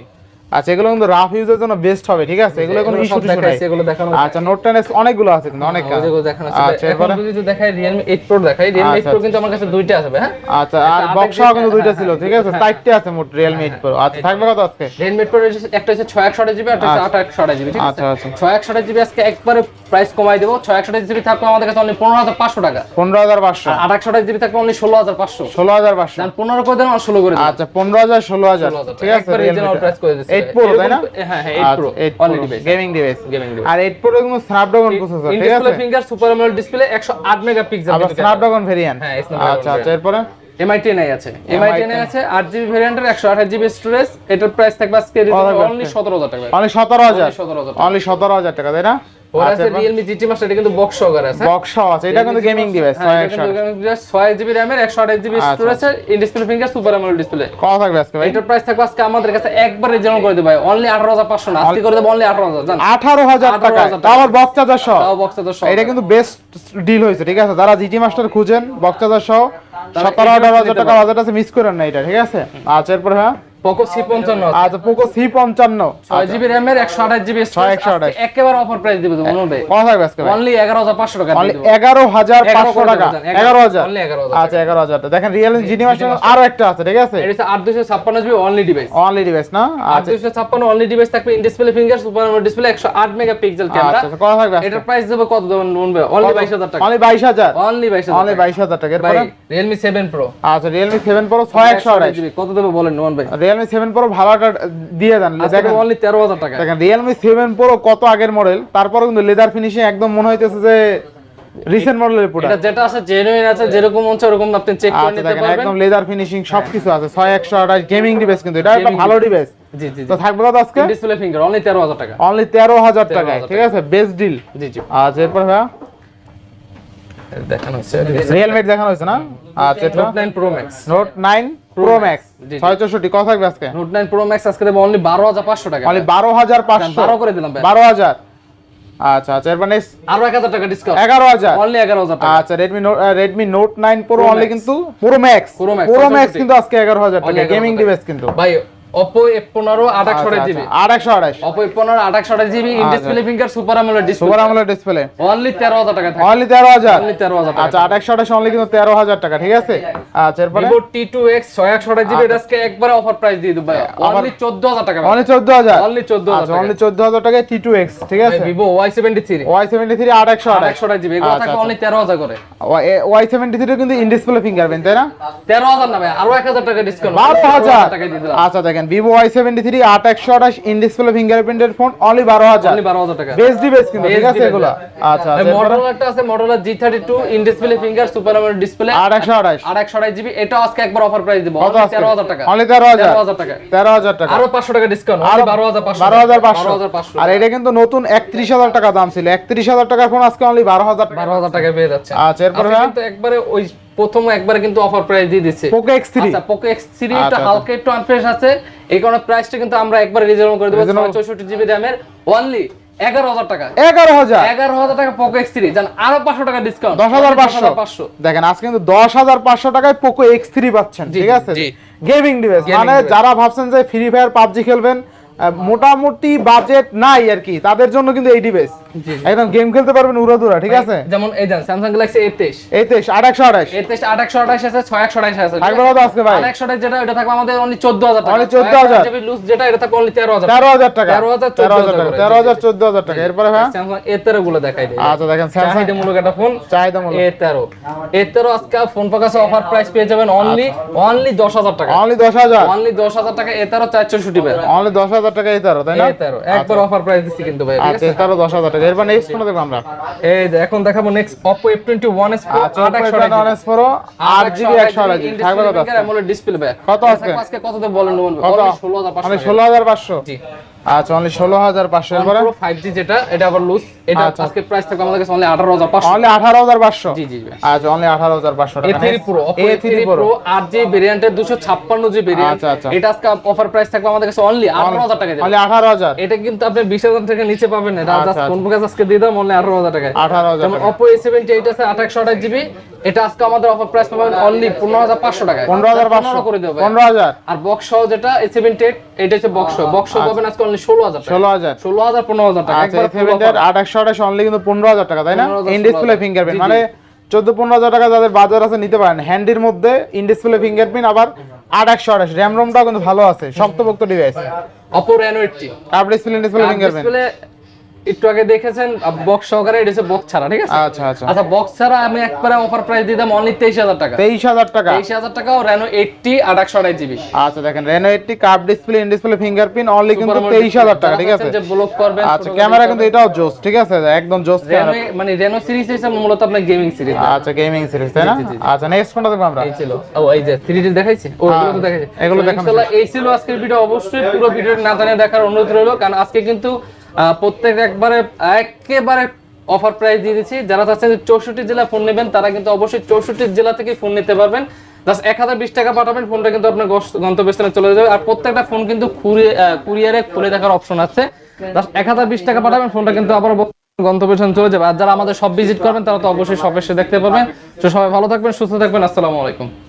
আচ্ছা এগুলো কিন্তু রাফ ইউজের জন্য বেস্ট হবে ঠিক আছে? এগুলো কোনো ইস্যু টিস্যু নাই। এগুলো দেখানো আচ্ছা নোট টেন অনেকগুলো আছে কিন্তু অনেক ওই যেগুলো দেখানো আছে। আচ্ছা এখন এরপরে যদি দেখাই রিয়েলমি এইট প্রো দেখাই রিয়েলমি এইট আচ্ছা, প্রো কিন্তু আমার কাছে দুইটা আছে হ্যাঁ? আচ্ছা আর বক্সাও কিন্তু দুইটা হ্যাঁ, ছিল হ্যাঁ, ঠিক আছে? চারটে আছে মোট রিয়েলমি এইট প্রো আচ্ছা থাকবে কত আজকে? রিয়েলমি এইট প্রো একটা হচ্ছে ছয় একশো আঠাশ জিবি একটা হচ্ছে আট একশো জিবি ঠিক আছে? আচ্ছা আচ্ছা। ছয় একশো আঠাশ জিবি আজকে একবারে প্রাইস কমাই দেবো। ছয় একশো আঠাশ জিবি থাকবে আমাদের কাছে অনলি পনেরো হাজার পাঁচশো টাকা। পনেরো হাজার পাঁচশো। আর আট একশো আঠাশ জিবি থাকবে অনলি ষোলো হাজার পাঁচশো। ষোলো হাজার পাঁচশো। দেন পনেরো করে দেন আর ষোলো করে দেন। আচ্ছা পনেরো হাজার ষোলো হাজার। ঠিক আছে রিজনাল প্রাইস করে দিচ্ছি। এইট প্রো তাই না? হ্যাঁ হ্যাঁ eight Pro device gaming device gaming device আর এইট প্রো কিন্তু স্ন্যাপড্রাগন প্রসেসর ঠিক ডিসপ্লে আছে? Finger super AMOLED display 108 megapixel আবার স্ন্যাপড্রাগন ভেরিয়েন্ট হ্যাঁ, আচ্ছা আচ্ছা এরপরে? এমআই 10 আছে। এমআই 10 আছে 8 জিবি ভেরিয়েন্টের 128 জিবি স্টোরেজ এটার প্রাইস থাকবে আজকে অনলি সতেরো 17000 টাকা। অনলি সতেরো হাজার? 17000 অনলি সতেরো হাজার টাকা তাই না? আছে Realme GT Master এটা কিন্তু বক্স সহকারে আছে। বক্সও আছে এটা কিন্তু গেমিং ডিভাইস ছয় একশো ছয় জিবি র্যামের একশো আঠাশ জিবি আচ্ছা, in display finger super AMOLED display কত থাকবে আজকে ভাই। এটার প্রাইস থাকবে আজকে আমাদের কাছে একবার রিজনাল করে দেবে অনলি না আজকে করে দেবো জান। 18,000 টাকা। আবার বক্স চার্জার সহ। তাও বক্স এটা কিন্তু বেস্ট ডিল হয়েছে ঠিক আছে? যারা জিটি মাস্টার খুঁজেন বক্স চার্জার সহ তারা সতেরো এটা আঠারো হাজার নিতে টাকা বাজেট আছে মিস করেন না এটা ঠিক আছে? আচ্ছা এরপরে হ্যাঁ। পোকো সি পঞ্চান্ন আচ্ছা পোকো সি পঞ্চান্ন। ছয় জিবি একশো আঠাশ জিবি ছয় একশো আঠাশ। একেবারে অফার প্রাইস দিবে তো মনে থাকবে অনলি এগারো হাজার পাঁচশো টাকা অনলি এগারো হাজার পাঁচশো টাকা। এগারো হাজার। আচ্ছা এগারো হাজার। দেখেন রিয়েলমি জিটি আরও একটা আছে ঠিক আছে? এটা আট দুশো ছাপ্পান্ন GB only device only device না? আট আচ্ছা। দুশো ছাপ্পান্ন অনলি ডিভাইস থাকবে in display finger super display একশো আট মেগা পিক্সেল ক্যামেরা আচ্ছা থাকবে এটার প্রাইস দেবো কত দেবেন মনে অনলি বাইশ হাজার টাকা। অনলি বাইশ হাজার? অনলি বাইশ অনলি বাইশ হাজার টাকা। রিয়েলমি সেভেন প্রো আচ্ছা রিয়েলমি সেভেন প্রো ছয় একশো জিবি কত দেবে বলেন নোমান ভাই? রিয়েলমি সেভেন প্রো ভালোটা দিয়ে দেন দেখেন। অনলি তেরো হাজার টাকা দেখেন রিয়েলমি সেভেন প্রো কত আগের মডেল তারপরে কিন্তু লেদার ফিনিশিং একদম মনে হইতেছে যে রিসেন্ট মডেলের যেটা আছে জেনুইন আছে যেরকম ওরকম আপনি চেক করে আচ্ছা নিতে পারবেন। একদম লেদার ফিনিশিং সবকিছু আছে ছয় একশো আঠাশ গেমিং ডিভাইস কিন্তু এটা একটা ভালো ডিভাইস জি জি তো থাকবে কত আজকে? ডিসপ্লে ফিঙ্গার অনলি তেরো হাজার টাকা। অনলি তেরো হাজার টাকায় 13,000 ঠিক আছে? বেস্ট ডিল জি জি। আচ্ছা এরপর ভাইয়া? দেখানো হচ্ছে রিয়েলমি দেখানো হয়েছে না? আচ্ছা Note nine Pro Max Note nine Pro Max. ছয় চৌষট্টি কত থাকবে আজকে? নোট নাইন প্রো ম্যাক্স আজকে দেবো অনলি বারো হাজার পাঁচশো টাকা। অনলি বারো হাজার পাঁচশো। বারো করে দিলাম। বারো হাজার। আচ্ছা আচ্ছা মানে আরও এক হাজার টাকা ডিসকাউন্ট এগারো হাজার। অনলি এগারো হাজার টাকা। আচ্ছা Redmi Redmi Note nine Pro only কিন্তু প্রো ম্যাক্স প্রো ম্যাক্স কিন্তু আজকে এগারো হাজার টাকা। গেমিং ডিভাইস কিন্তু। ভাই অপো এফ পনেরো আট একশো আঠাশ জিবি। আট একশো আঠাশ অপো এফ পনেরো আট একশো আঠাশ GB in display finger super AMOLED display super AMOLED display only তেরো হাজার টাকা থাকে। অনলি তেরো হাজার। অনলি তেরো হাজার টাকা আচ্ছা অনলি কিন্তু টাকা ঠিক আছে? আচ্ছা এরপরে? এটা আজকে একবারে অফার প্রাইস দিয়ে দেবো ভাই। অনলি টাকা অনলি অনলি আচ্ছা অনলি এক্স ঠিক আছে? এগুলো অনলি করে। ইনডিসপ্লে তাই না? তেরো হাজার না ভাই আরও এক হাজার টাকা ডিসকাউন্ট টাকা দিয়ে দিলাম। আচ্ছা দেখেন ভিভো ওয়াই সেভেন্টি থ্রি আট একশো আঠাশ ইনডিসপ্লে ফিঙ্গারপ্রিন্টের ফোন অনলি বারো হাজার। বারো হাজার টাকা। কিন্তু ঠিক আছে এগুলো? আচ্ছা ভাই, আচ্ছা এরপরে? Motorola একটা আছে Motorola G32 in display finger super AMOLED display আট একশো আঠাশ। আর একশো আঠাশ জিবি এটা আজকে একবার অফার প্রাইস দিব। কত অনলি আজকে? তেরো হাজার টাকা। অনলি তেরো হাজার? টাকা। তেরো হাজার টাকা। আরও পাঁচশো টাকা ডিসকাউন্ট আরও বারো হাজার পাঁচশো। বারো হাজার পাঁচশো। আর এটা কিন্তু নতুন একত্রিশ হাজার টাকা দাম ছিল। একত্রিশ হাজার টাকার ফোন আজকে অনলি বারো হাজার টাকা। বারো হাজার টাকা পেয়ে যাচ্ছে। আচ্ছা এরপরে কিন্তু একবারে ওই প্রথম একবারে কিন্তু অফার প্রাইস দিয়ে দিচ্ছে। পোকো এক্স থ্রি আচ্ছা পোকো এক্স থ্রি আচ্ছা, টা আচ্ছা। হালকা একটু আনফ্রেশ আছে। এই কারণে প্রাইসটা কিন্তু আমরা একবার রিজনেবল করে দেবো। চৌষট্টি জিবি র্যামের অনলি এগারো হাজার টাকা। এগারো হাজার। এগারো হাজার টাকা পোকো এক্স থ্রি জান আরও পাঁচশো টাকা ডিসকাউন্ট দশ হাজার পাঁচশো। পাঁচশো। দেখেন আজকে কিন্তু দশ হাজার পাঁচশো টাকায় পোকো এক্স থ্রি পাচ্ছেন ঠিক আছে? জি। গেমিং ডিভাইস মানে যারা ভাবছেন যে ফ্রি ফায়ার পাবজি খেলবেন মোটামুটি বাজেট নাই আর কি। তাদের জন্য কিন্তু এই ডিভাইস। একদম গেম খেলতে পারবেন উড়াদুরা ঠিক আছে? যেমন এই যান স্যামসাং গ্যালাক্সি এ তেইশ। এই তেইশ আট একশো আঠাশ। এ তেইশ আট একশো আঠাশ আছে ছয় একশো আঠাশ আছে আজকে ভাই? একশো আঠাশ যেটা এটা থাকবে আমাদের অনলি চোদ্দ হাজার টাকা। 14,000 জিবি লুজ যেটা এটা থাকবে অনলি তেরো হাজার তেরো হাজার টাকা। 13,000, তেরো হাজার টাকা। 14,000 তেরো হাজার চোদ্দ হাজার টাকা। এরপরে ভাই স্যামসাং এ তেরো গুলো দেখাই দেয় আচ্ছা দেখেন স্যামসাং চাহিদা মূলক একটা ফোন চাহিদা মূলক এ তেরো। এ তেরো আজকে ফোন পাকাশে অফার প্রাইস পেয়ে যাবেন অনলি অনলি দশ হাজার টাকা। অনলি দশ হাজার? অনলি দশ হাজার টাকা এ তেরো চার চৌষট্টি ভাই। অনলি দশ হাজার টাকা এই তেরো তাই না? এ তেরো। একবার অফার প্রাইস দিচ্ছি কিন্তু ভাই ঠিক আচ্ছা তেরো দশ হাজার টাকা। এরপর নেক্সট ফোন দেখব আমরা। এই যে এখন দেখাবো next Oppo F21 s Pro আচ্ছা আট একশো আঠাশ অনেস আট জিবি একশো আঠাশ থাকবে কত আছে? ডিসপ্লে ভাই। কত আছে? আজকে কত বলেন বলুন। কত? ষোলো হাজার পাঁচশো। অনলি ষোলো হাজার পাঁচশো। জি। আচ্ছা অনলি ষোলো হাজার পাঁচশো। পুরো 5G যেটা এটা আবার লুজ এটা আচ্ছা। আজকে প্রাইস থাকবে আমাদের কাছে অনলি আঠারো হাজার পাঁচশো। অনলি আঠারো হাজার পাঁচশো? জি জি আচ্ছা অনলি আঠারো হাজার পাঁচশো এ টাকা ভেরিয়েন্টের ভেরিয়েন্ট আচ্ছা, আচ্ছা। এটা আজকে অফার প্রাইস থাকবে আমাদের কাছে অনলি আঠারো হাজার টাকা অনলি আঠারো হাজার। এটা কিন্তু আপনি বিশ হাজার থেকে নিচে পাবেন না। জাস্ট আজকে দিয়ে দাম অনলি আঠারো হাজার টাকায়। আঠারো হাজার যেমন টাকা। Oppo A78 আছে 828 জিবি এটা আজকে আমাদের অফার প্রাইস পাবেন অনলি 15500 টাকায়। পনেরো হাজার পাঁচশো। করে দেব। পনেরো হাজার। আর বক্স সহ যেটা A78 এটা হচ্ছে বক্স বক্স পাবেন আজকে অনলি 16000 টাকা। ষোলো হাজার। 16000 15000 টাকা। একবার full সেভেন্টের offer। আট একশো আঠাশ অনলি কিন্তু পনেরো হাজার টাকা তাই না? 15,000 ইন ডিসপ্লে ফিঙ্গারপ্রিন্ট। মানে চোদ্দ পনেরো হাজার টাকা যাদের বাজার আছে নিতে পারেন। হ্যান্ডির মধ্যে ইন ডিসপ্লে ফিঙ্গারপ্রিন্ট আবার আট একশো আঠাশ র্যাম রোমটাও কিন্তু ভালো আছে শক্তপোক্ত device 80 cup display display fingerprint একটু আগে দেখেছেন বক্স সহকারে এটা হচ্ছে বক্স ছাড়া ঠিক আছে? আচ্ছা আচ্ছা। আচ্ছা বক্স ছাড়া আমি একবারে অফার প্রাইস দিতাম অনলি 23000 টাকা। তেইশ হাজার টাকা? 23000 টাকা ও Reno 80 828 জিবি আচ্ছা দেখেন Reno eighty cup display in display fingerprint only কিন্তু Super AMOLED তেইশ হাজার display। টাকা ঠিক আছে? যে ব্লক করবেন আচ্ছা ক্যামেরা কিন্তু এটাও জোস ঠিক আছে? একদম জোস রেনো মানে রেনো সিরিজ হিসেবে মূলত আপনার গেমিং সিরিজ আচ্ছা গেমিং সিরিজ তাই না। আচ্ছা নেক্সট কোনটা দেখব আমরা। এই ছিল। ও এই যে 3D দেখাইছি? ও এগুলো তো দেখাইছি। এগুলো ইনশাআল্লাহ এই ছিল আজকের ভিডিও অবশ্যই পুরো ভিডিওটি না জানিয়ে দেখার অনুরোধ রইল কারণ আজকে কিন্তু প্রত্যেক একবারে, একেবারে অফার প্রাইস দিয়ে দিচ্ছি। যারা চাচ্ছেন চৌষট্টি জেলা ফোন নেবেন, তারা কিন্তু অবশ্যই চৌষট্টি জেলা থেকে ফোন নিতে পারবেন। জাস্ট এক হাজার বিশ টাকা পাঠাবেন ফোনটা কিন্তু আপনার গন্তব্যস্থানে চলে যাবে। আর প্রত্যেকটা ফোন কিন্তু কুরিয়ারে খুলে দেখার অপশন আছে। জাস্ট এক হাজার বিশ টাকা পাঠাবেন ফোনটা কিন্তু আবার গন্তব্যস্থানে চলে যাবে। আর যারা আমাদের সব ভিজিট করবেন, তারা তো অবশ্যই সব এসে দেখতে পারবেন। তো সবাই ভালো থাকবেন, সুস্থ থাকবেন। আসসালামু আলাইকুম।